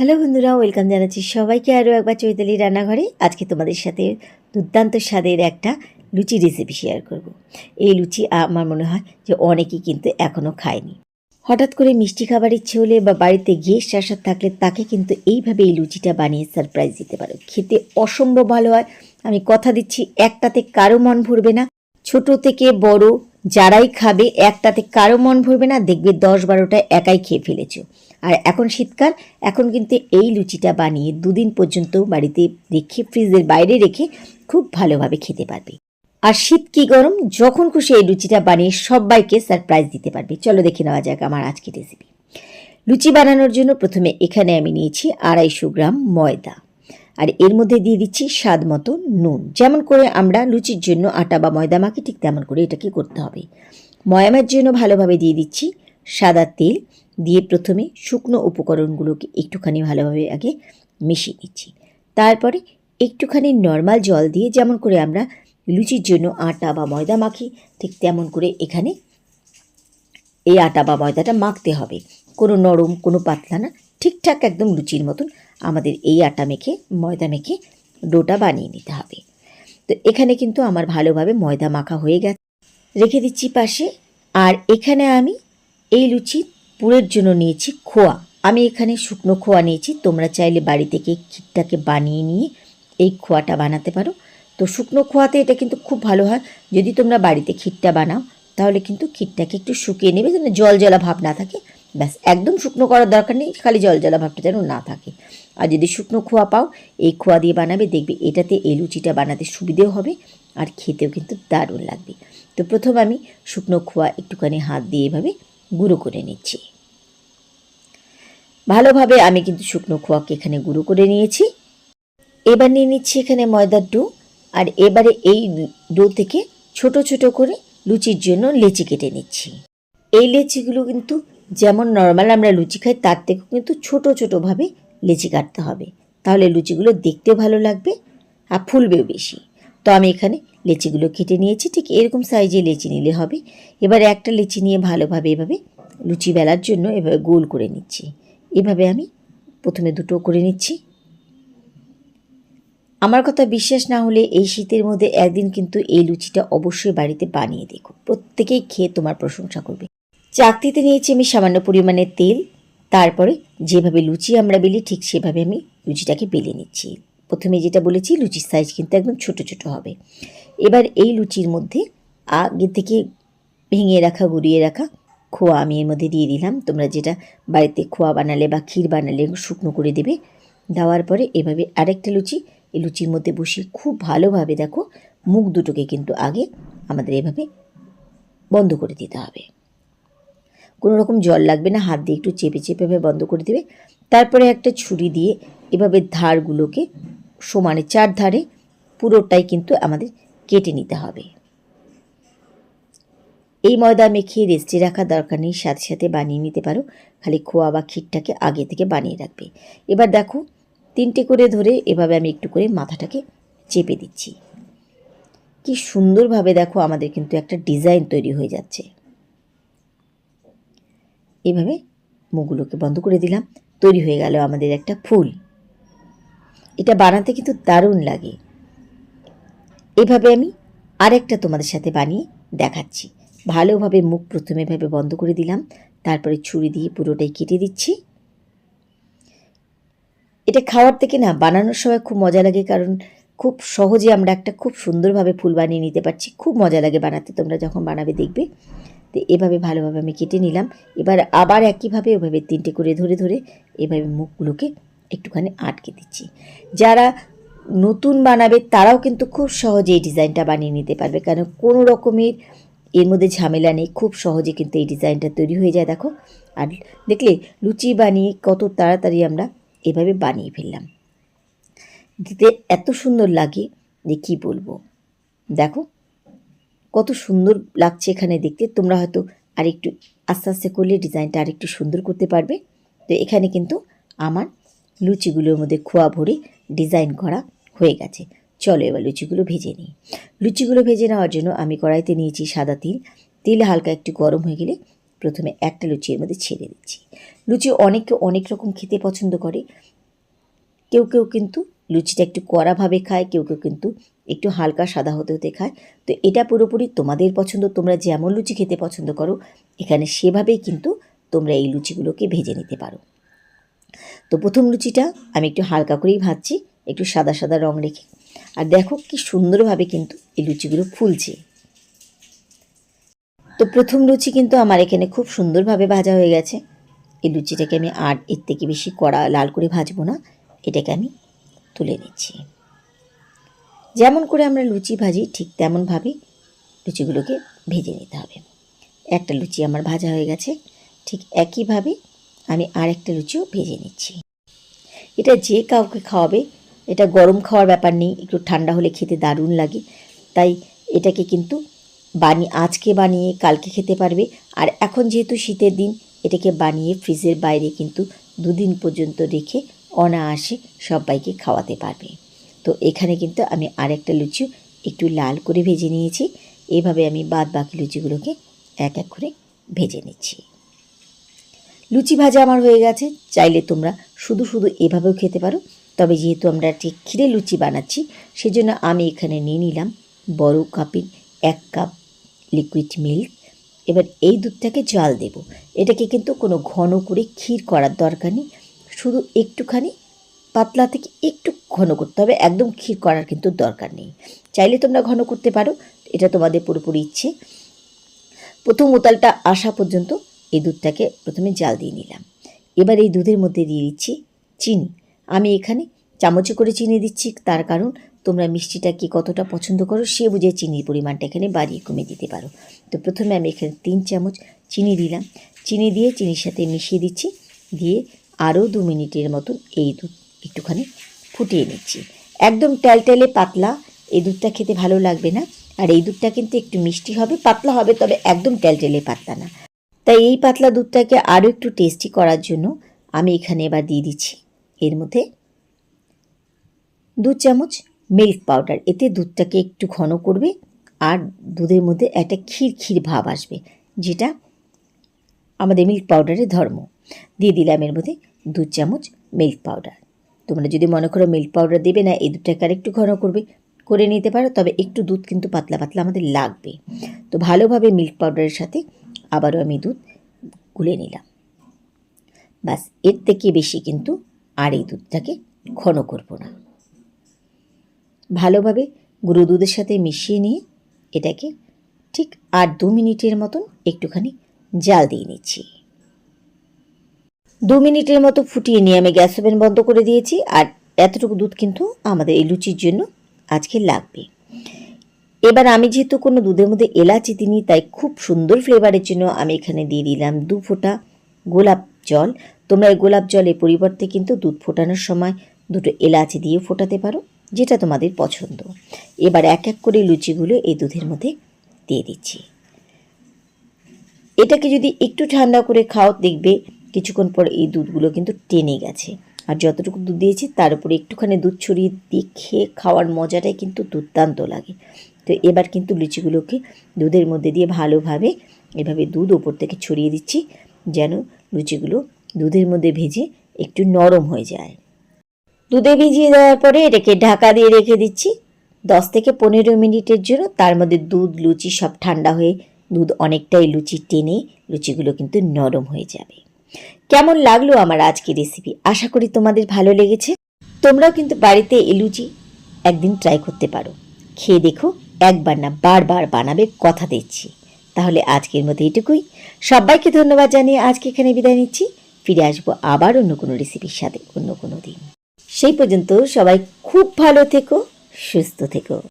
Hello বন্ধুরা, welcome জানাচ্ছি সবাইকে আরও একবার চৈতালি রান্নাঘরে। আজকে তোমাদের সাথে দুর্দান্ত স্বাদের একটা লুচি রেসিপি শেয়ার করব। এই লুচি আমার মনে হয় যে অনেকেই কিন্তু এখনও খায়নি। হঠাৎ করে মিষ্টি খাবার ইচ্ছে হলে বা বাড়িতে গেস্ট আসার থাকলে তাকে কিন্তু এইভাবে এই লুচিটা বানিয়ে সারপ্রাইজ দিতে পারো। খেতে অসম্ভব ভালো হয়। আমি কথা দিচ্ছি, একটাতে কারও মন ভরবে না। ছোট থেকে বড় যারাই খাবে, একটাতে কারও মন ভরবে না। দেখবে দশ বারোটা একাই খেয়ে ফেলেছো। আর এখন শীতকাল, এখন কিন্তু এই লুচিটা বানিয়ে দুদিন পর্যন্ত বাড়িতে রেখে, ফ্রিজের বাইরে রেখে খুব ভালোভাবে খেতে পারবে। আর শীত কি গরম, যখন খুশি এই লুচিটা বানিয়ে সবাইকে সারপ্রাইজ দিতে পারবে। চলো দেখে নেওয়া যাক আমার আজকের রেসিপি লুচি বানানোর জন্য প্রথমে এখানে আমি নিয়েছি আড়াইশো গ্রাম ময়দা। আর এর মধ্যে দিয়ে দিচ্ছি স্বাদ মতো নুন। যেমন করে আমরা লুচির জন্য আটা বা ময়দা মাখি ঠিক তেমন করে এটাকে করতে হবে। ময়ামের জন্য ভালোভাবে দিয়ে দিচ্ছি সাদা তেল দিয়ে প্রথমে শুকনো উপকরণগুলোকে একটুখানি ভালোভাবে আগে মিশিয়ে নিচ্ছি। তারপরে একটুখানি নর্মাল জল দিয়ে যেমন করে আমরা লুচির জন্য আটা বা ময়দা মাখি, ঠিক তেমন করে এখানে এই আটা বা ময়দাটা মাখতে হবে। কোনো নরম, কোনো পাতলা না, ঠিকঠাক একদম লুচির মতন আমাদের এই আটা মেখে, ময়দা মেখে ডোটা বানিয়ে নিতে হবে। তো এখানে কিন্তু আমার ভালোভাবে ময়দা মাখা হয়ে গেছে। রেখে দিচ্ছি পাশে। আর এখানে আমি এই লুচি পুরের জন্য নিয়েছি খোয়া। আমি এখানে শুকনো খোয়া নিয়েছি। তোমরা চাইলে বাড়ি থেকে ক্ষীরটাকে বানিয়ে নিয়ে এই খোয়াটা বানাতে পারো। তো শুকনো খোয়াতে এটা কিন্তু খুব ভালো হয়। যদি তোমরা বাড়িতে ক্ষীরটা বানাও, তাহলে কিন্তু ক্ষীরটাকে একটু শুকিয়ে নেবে যেন জল জলা ভাব না থাকে। ব্যাস, একদম শুকনো করার দরকার নেই, খালি জল জলা ভাবটা যেন না থাকে। আর যদি শুকনো খোয়া পাও, এই খোয়া দিয়ে বানাবে, দেখবে এটাতে এই লুচিটা বানাতে সুবিধেও হবে আর খেতেও কিন্তু দারুণ লাগবে। তো প্রথম আমি শুকনো খোয়া একটুখানি হাত দিয়ে এভাবে গুঁড়ো করে নিচ্ছি। ভালোভাবে আমি কিন্তু শুকনো খোয়াকে এখানে গুঁড়ো করে নিয়েছি। এবার নিয়ে নিচ্ছি এখানে ময়দার ডো। আর এবারে এই ডো থেকে ছোট ছোট করে লুচির জন্য লেচি কেটে নিচ্ছি। এই লেচিগুলো কিন্তু যেমন নর্মাল আমরা লুচি খাই, তার থেকেও কিন্তু ছোট ছোটোভাবে লেচি কাটতে হবে। তাহলে লুচিগুলো দেখতেও ভালো লাগবে আর ফুলবেও বেশি। তো আমি এখানে লেচিগুলো কেটে নিয়েছি, ঠিক এরকম সাইজে লেচি নিলে হবে। এবার একটা লেচি নিয়ে ভালোভাবে এভাবে লুচি বেলার জন্য এভাবে গোল করে নিচ্ছি। এভাবে আমি প্রথমে দুটো করে নিচ্ছি। আমার কথা বিশ্বাস না হলে এই শীতের মধ্যে একদিন কিন্তু এই লুচিটা অবশ্যই বাড়িতে বানিয়ে দেখো। প্রত্যেকেই খেয়ে তোমার প্রশংসা করবে। চাকতিতে নিয়েছি আমি সামান্য পরিমাণে তেল, তারপরে যেভাবে লুচি আমরা বেলি, ঠিক সেভাবে আমি লুচিটাকে বেলে নিচ্ছি। প্রথমে যেটা বলেছি, লুচির সাইজ কিন্তু একদম ছোট ছোট হবে। এবার এই লুচির মধ্যে আগে থেকে ভেঙে রাখা, গুঁড়িয়ে রাখা খোয়া আমি এর মধ্যে দিয়ে দিলাম। তোমরা যেটা বাড়িতে খোয়া বানালে বা ক্ষীর বানালে শুকনো করে দেবে। দেওয়ার পরে এভাবে আরেকটা লুচি, এই লুচির মধ্যে বসিয়ে খুব ভালোভাবে দেখো মুখ দুটোকে কিন্তু আগে আমাদের এভাবে বন্ধ করে দিতে হবে। কোনো রকম জল লাগবে না, হাত দিয়ে একটু চেপে চেপে বন্ধ করে দেবে। তারপরে একটা ছুরি দিয়ে এভাবে ধারগুলোকে সমানে চার ধারে পুরোটাই কিন্তু আমাদের কেটে নিতে হবে। এই ময়দা মেখে রেস্টে রাখা দরকার নেই, সাথে সাথে বানিয়ে নিতে পারো। খালি খোয়া বা ক্ষীরটাকে আগে থেকে বানিয়ে রাখবে। এবার দেখো, তিনটে করে ধরে এভাবে আমি একটু করে মাথাটাকে চেপে দিচ্ছি। কি সুন্দরভাবে দেখো আমাদের কিন্তু একটা ডিজাইন তৈরি হয়ে যাচ্ছে। এভাবে মুখগুলোকে বন্ধ করে দিলাম, তৈরি হয়ে গেল আমাদের একটা ফুল। এটা বানাতে কিন্তু দারুণ লাগে। এভাবে আমি আরেকটা তোমাদের সাথে বানিয়ে দেখাচ্ছি। ভালোভাবে মুখ প্রথমে ভাবে বন্ধ করে দিলাম, তারপরে ছুরি দিয়ে পুরোটাই কেটে দিচ্ছি। এটা খাওয়ার থেকে না, বানানোর সময় খুব মজা লাগে, কারণ খুব সহজে আমরা একটা খুব সুন্দরভাবে ফুল বানিয়ে নিতে পারছি। খুব মজা লাগে বানাতে, তোমরা যখন বানাবে দেখবে। তো এভাবে ভালোভাবে আমি কেটে নিলাম। এবার আবার একইভাবে ওভাবে তিনটে করে ধরে ধরে এভাবে মুখগুলোকে একটুখানি আটকে দিচ্ছি। যারা নতুন বানাবে, তারাও কিন্তু খুব সহজে এই ডিজাইনটা বানিয়ে নিতে পারবে। কারণ কোনো রকমের এর মধ্যে ঝামেলা নেই, খুব সহজে কিন্তু এই ডিজাইনটা তৈরি হয়ে যায়, দেখো। আর দেখলে লুচি বানিয়ে কত তাড়াতাড়ি আমরা এভাবে বানিয়ে ফেললাম। দিতে এত সুন্দর লাগে যে কী বলব? দেখো, কত সুন্দর লাগছে এখানে দেখতে। তোমরা হয়তো আরেকটু আস্তে আস্তে করলে ডিজাইনটা আরেকটু সুন্দর করতে পারবে। তো এখানে কিন্তু আমার লুচিগুলোর মধ্যে খোয়া ভরে ডিজাইন করা হয়ে গেছে। চলো এবার লুচিগুলো ভেজে নিই। লুচিগুলো ভেজে নেওয়ার জন্য আমি কড়াইতে নিয়েছি সাদা তিল। তিল হালকা একটু গরম হয়ে গেলে প্রথমে একটা লুচি এর মধ্যে ছেড়ে দিচ্ছি। লুচি অনেকে অনেক রকম খেতে পছন্দ করে। কেউ কেউ কিন্তু লুচিটা একটু কড়াভাবে খায়, কেউ কেউ কিন্তু একটু হালকা সাদা হতে হতে খায়। তো এটা পুরোপুরি তোমাদের পছন্দ, তোমরা যেমন লুচি খেতে পছন্দ করো, এখানে সেভাবেই কিন্তু তোমরা এই লুচিগুলোকে ভেজে নিতে পারো। তো প্রথম লুচিটা আমি একটু হালকা করেই ভাজছি, একটু সাদা সাদা রং রেখে। আর দেখো কি সুন্দরভাবে কিন্তু এই লুচিগুলো ফুলছে। তো প্রথম লুচি কিন্তু আমার এখানে খুব সুন্দরভাবে ভাজা হয়ে গেছে। এই লুচিটাকে আমি আর এর থেকে বেশি কড়া, লাল করে ভাজবো না। এটাকে আমি তুলে নিচ্ছি। যেমন করে আমরা লুচি ভাজি, ঠিক তেমনভাবেই লুচিগুলোকে ভেজে নিতে হবে। একটা লুচি আমার ভাজা হয়ে গেছে, ঠিক একইভাবে আমি আর একটা লুচিও ভেজে নিচ্ছি। এটা যে কাউকে খাওয়াবে, এটা গরম খাওয়ার ব্যাপার নেই, একটু ঠান্ডা হলে খেতে দারুণ লাগে। তাই এটাকে কিন্তু বানিয়ে, আজকে বানিয়ে, কালকে খেতে পারবে। আর এখন যেহেতু শীতের দিন, এটাকে বানিয়ে ফ্রিজের বাইরে কিন্তু দুদিন পর্যন্ত রেখে অনায়াসে সবাইকে খাওয়াতে পারবে। তো এখানে কিন্তু আমি আরেকটা লুচি একটু লাল করে ভেজে নিয়েছি। এভাবে আমি বাদ বাকি লুচিগুলোকে এক এক করে ভেজে নিচ্ছি। লুচি ভাজা আমার হয়ে গেছে। চাইলে তোমরা শুধু শুধু এভাবেও খেতে পারো। তবে যেহেতু আমরা ঠিক ক্ষীরে লুচি বানাচ্ছি, সেজন্য আমি এখানে নিয়ে নিলাম বড় কাপের এক কাপ লিকুইড মিল্ক এবার এই দুধটাকে জল দেব। এটাকে কিন্তু কোনো ঘন করে ক্ষীর করার দরকার নেই। শুধু একটুখানি পাতলা থেকে একটু ঘন করতে হবে। একদম ক্ষীর করার কিন্তু দরকার নেই। চাইলে তোমরা ঘন করতে পারো। এটা তোমাদের পুরোপুরি ইচ্ছে। প্রথম উতালটা আসা পর্যন্ত এই দুধটাকে প্রথমে জাল দিয়ে নিলাম। এবার এই দুধের মধ্যে দিয়ে দিচ্ছি চিনি। আমি এখানে চামচে করে চিনি দিচ্ছি, তার কারণ তোমরা মিষ্টিটা কি কতটা পছন্দ করো সে বুঝে চিনির পরিমাণটা এখানে বাড়িয়ে কমে দিতে পারো। তো প্রথমে আমি এখানে তিন চামচ চিনি দিলাম। চিনি দিয়ে চিনির সাথে মিশিয়ে দিচ্ছি, দিয়ে আরও দু মিনিটের মতন এই দুধ একটুখানি ফুটিয়ে নিচ্ছি। একদম টেলটেলে পাতলা, এই দুধটা খেতে ভালো লাগবে না। আর এই দুধটা কিন্তু একটু মিষ্টি হবে, পাতলা হবে, তবে একদম টেলটেলে পাতলা না। তাই এই পাতলা দুধটাকে আরও একটু টেস্টি করার জন্য আমি এখানে এবার দিয়ে দিচ্ছি। এর মধ্যে দু চামচ মিল্ক পাউডার এতে দুধটাকে একটু ঘন করবে আর দুধের মধ্যে একটা ক্ষীর ক্ষীর ভাব আসবে, যেটা আমাদের মিল্ক পাউডারের ধর্ম। দিয়ে দিলাম এর মধ্যে দু চামচ মিল্ক পাউডার তোমরা যদি মনে করো মিল্ক পাউডার দেবে না, এই দুধটাকে আর একটু ঘন করবে, করে নিতে পারো, তবে একটু দুধ কিন্তু পাতলা পাতলা আমাদের লাগবে। তো ভালোভাবে মিল্ক পাউডারের সাথে আবারও আমি দুধ গুলে নিলাম। ব্যাস এর থেকে বেশি কিন্তু আর এই দুধটাকে ঘন করব না। ভালোভাবে গুঁড়ো দুধের সাথে মিশিয়ে নিয়ে এটাকে ঠিক আর দু মিনিটের মতন একটুখানি জাল দিয়ে নিচ্ছি। দু মিনিটের মতো ফুটিয়ে নিয়ে আমি গ্যাস ওভেন বন্ধ করে দিয়েছি আর এতটুকু দুধ কিন্তু আমাদের এই লুচির জন্য আজকে লাগবে। এবার আমি যেহেতু কোনো দুধের মধ্যে এলাচি দিইনি, তাই খুব সুন্দর ফ্লেভারের জন্য আমি এখানে দিয়ে দিলাম দু ফোঁটা গোলাপ জল। তোমরা এই গোলাপ জলের পরিবর্তে কিন্তু দুধ ফোটানোর সময় দুটো এলাচি দিয়ে ফোটাতে পারো, যেটা তোমাদের পছন্দ। এবার এক এক করে লুচিগুলো এই দুধের মধ্যে দিয়ে দিচ্ছি। এটাকে যদি একটু ঠান্ডা করে খাও, দেখবে কিছুক্ষণ পর এই দুধগুলো কিন্তু টেনে গেছে। আর যতটুকু দুধ দিয়েছি, তার উপরে একটুখানি দুধ ছড়িয়ে দিয়ে খেয়ে খাওয়ার মজাটাই কিন্তু দুর্দান্ত লাগে। তো এবার কিন্তু লুচিগুলোকে দুধের মধ্যে দিয়ে ভালোভাবে এভাবে দুধ ওপর থেকে ছড়িয়ে দিচ্ছি, যেন লুচিগুলো দুধের মধ্যে ভেজে একটু নরম হয়ে যায়। দুধে ভিজিয়ে দেওয়ার পরে এটাকে ঢাকা দিয়ে রেখে দিচ্ছি। দশ থেকে পনেরো মিনিটের জন্য তার মধ্যে দুধ, লুচি সব ঠান্ডা হয়ে দুধ অনেকটাই লুচি টেনে লুচিগুলো কিন্তু নরম হয়ে যাবে। কেমন লাগল আমার আজকের রেসিপি আশা করি তোমাদের ভালো লেগেছে। তোমরাও কিন্তু বাড়িতে এই লুচি একদিন ট্রাই করতে পারো। খেয়ে দেখো। একবার না বারবার বানাবে কথা দিচ্ছি। তাহলে আজকের মতো এটুকুই। সবাইকে ধন্যবাদ জানিয়ে আজকে এখানে বিদায় নিচ্ছি। ফিরে আসব আবার অন্য কোনো রেসিপির সাথে অন্য কোনো দিন। সেই পর্যন্ত সবাই খুব ভালো থেকো, সুস্থ থেকো।